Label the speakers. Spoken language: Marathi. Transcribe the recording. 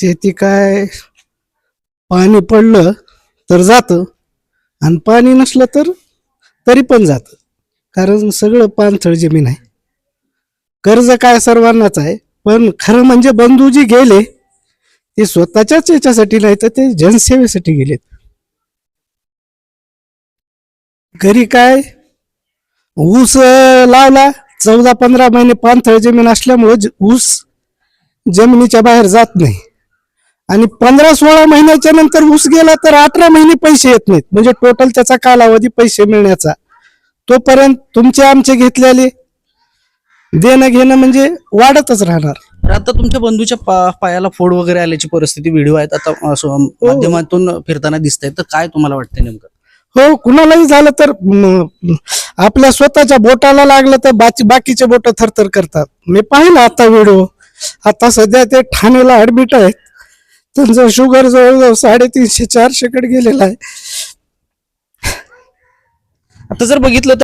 Speaker 1: शेती काय? पाणी पडलं तर जातं. आणि पाणी नसलं तर तरी पण जातं. कारण सगळं पाणथळ जमीन आहे. कर्ज काय सर्वांनाच आहे. पण खरं म्हणजे बंधू जी गेले ते स्वतःच्याच याच्यासाठी नाही तर ते जनसेवेसाठी गेलेत. घरी काय? ऊस लावला चौदा पंधरा महिने पाणथळ जमीन असल्यामुळे ज- ऊस जमिनीच्या बाहेर जात नाही. आणि पंधरा सोळा महिन्याच्या नंतर ऊस गेला तर अठरा महिने पैसे येत नाहीत. म्हणजे टोटल त्याचा कालावधी पैसे मिळण्याचा. तोपर्यंत तुमचे आमचे घेतलेले देणं घेणं म्हणजे वाढतच राहणार.
Speaker 2: तर आता तुमच्या बंधूच्या पा- पायाला फोड वगैरे आल्याची परिस्थिती व्हिडिओ आहेत आता असं माध्यमातून फिरताना दिसत तर काय तुम्हाला वाटतंय नेमकं?
Speaker 1: हो कुणालाही झालं तर आपल्या स्वतःच्या बोटाला लागलं तर बाकी बाकीचे बोट थरथर करतात. मी पाहिलं आता व्हिडिओ. आता सध्या ते ठाण्याला ऍडमिट आहेत. त्यांचा शुगर जवळजवळ साडेतीनशे चारशे कडे गेलेला आहे.
Speaker 2: आता जर बघितलं तर